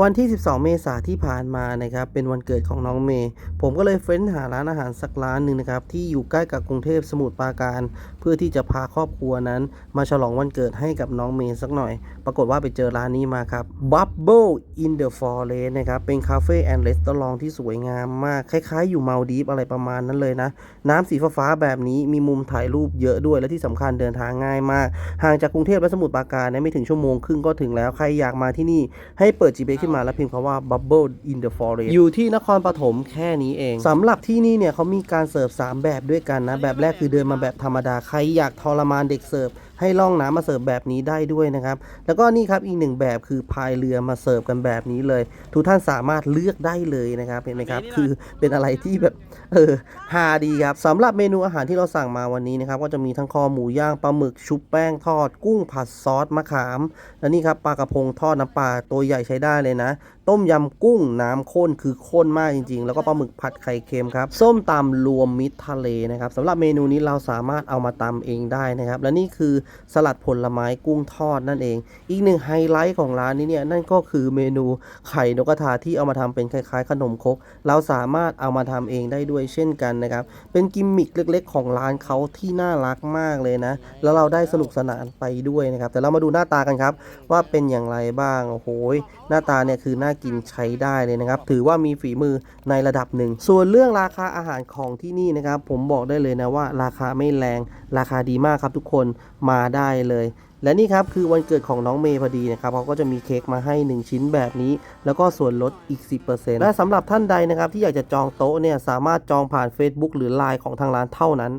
วันที่ 12 เมษายนที่ผ่านมานะครับ เป็นวันเกิดของน้องเมย์ ผมก็เลยเฟ้นหาร้านอาหารสักร้านหนึ่งนะครับ ที่อยู่ใกล้กับกรุงเทพสมุทรปราการ เพื่อที่จะพาครอบครัวนั้น มาฉลองวันเกิดให้กับน้องเมย์สักหน่อย ปรากฏว่าไปเจอร้านนี้มาครับ Bubble in the Forest นะครับ เป็นคาเฟ่แอนด์รีสตอรองที่สวยงามมาก คล้ายๆ อยู่มาลดีฟอะไรประมาณนั้นเลยนะ น้ำสีฟ้าแบบนี้มีมุมถ่ายรูปเยอะด้วย และที่สำคัญเดินทางง่ายมาก ห่างจากกรุงเทพและสมุทรปราการไม่ถึงชั่วโมงครึ่งก็ถึงแล้ว ใครอยากมาที่นี่ให้เปิด GPS ขึ้นมาแล้วพิมพ์คำว่า Bubble in the Forest อยู่ที่นครปฐมแค่นี้เองสำหรับที่นี่เนี่ยเขามีการเสิร์ฟ 3 แบบด้วยกันนะ แบบแรกคือเดินมาแบบธรรมดา ใครอยากทรมานเด็กเสิร์ฟ ให้ล่องน้ำมาเสิร์ฟแบบนี้ได้ด้วยนะครับ แล้วก็นี่ครับอีกหนึ่งแบบคือพายเรือมาเสิร์ฟกันแบบนี้เลย ทุกท่านสามารถเลือกได้เลยนะครับเห็นไหมครับคือเป็นอะไรที่แบบเออฮาดีครับสำหรับเมนูอาหารที่เราสั่งมาวันนี้นะครับก็จะมีทั้งคอหมูย่างปลาหมึกชุบแป้งทอด กุ้งผัดซอสมะขาม และนี่ครับปลากระพงทอดน้ำปลาตัวใหญ่ใช้ได้เลยนะต้มยำกุ้งน้ำข้นคือข้นมากจริง ๆ แล้วก็ปลาหมึกผัดไข่เค็มครับ ส้มตำรวมมิตรทะเลนะครับสำหรับเมนูนี้เราสามารถเอามาตำเองได้นะครับ และนี่คือสลัดผลไม้กุ้งทอดนั่นเอง อีกหนึ่งไฮไลท์ของร้านนี้เนี่ยนั่นก็คือเมนูไข่นกกระทาที่เอามาทำเป็นคล้ายๆ ขนมครกเราสามารถเอามาทำเองได้ด้วยเช่นกันนะครับเป็นกิมมิคเล็กๆ ของร้านเขาที่น่ารักมากเลยนะ แล้วเราได้สนุกสนานไปด้วยนะครับแต่เรามาดูหน้าตากันครับ ว่าเป็นอย่างไรบ้างโอ้โหยหน้าตาเนี่ยคือน่ากินใช้ได้เลยนะครับ ถือว่ามีฝีมือในระดับหนึ่ง ส่วนเรื่องราคาอาหารของที่นี่นะครับ ผมบอกได้เลยนะว่า ราคาไม่แรง ราคาดีมากครับทุกคนมาได้เลยและนี่ครับคือวันเกิดของน้องเมย์พอดีนะครับเขาก็จะมีเค้กมาให้ 1 ชิ้นแบบนี้ แล้วก็ส่วนลดอีก 10%และสำหรับท่านใดนะครับที่อยากจะจองโต๊ะเนี่ยสามารถจองผ่าน Facebook หรือ Line ของทางร้านเท่านั้น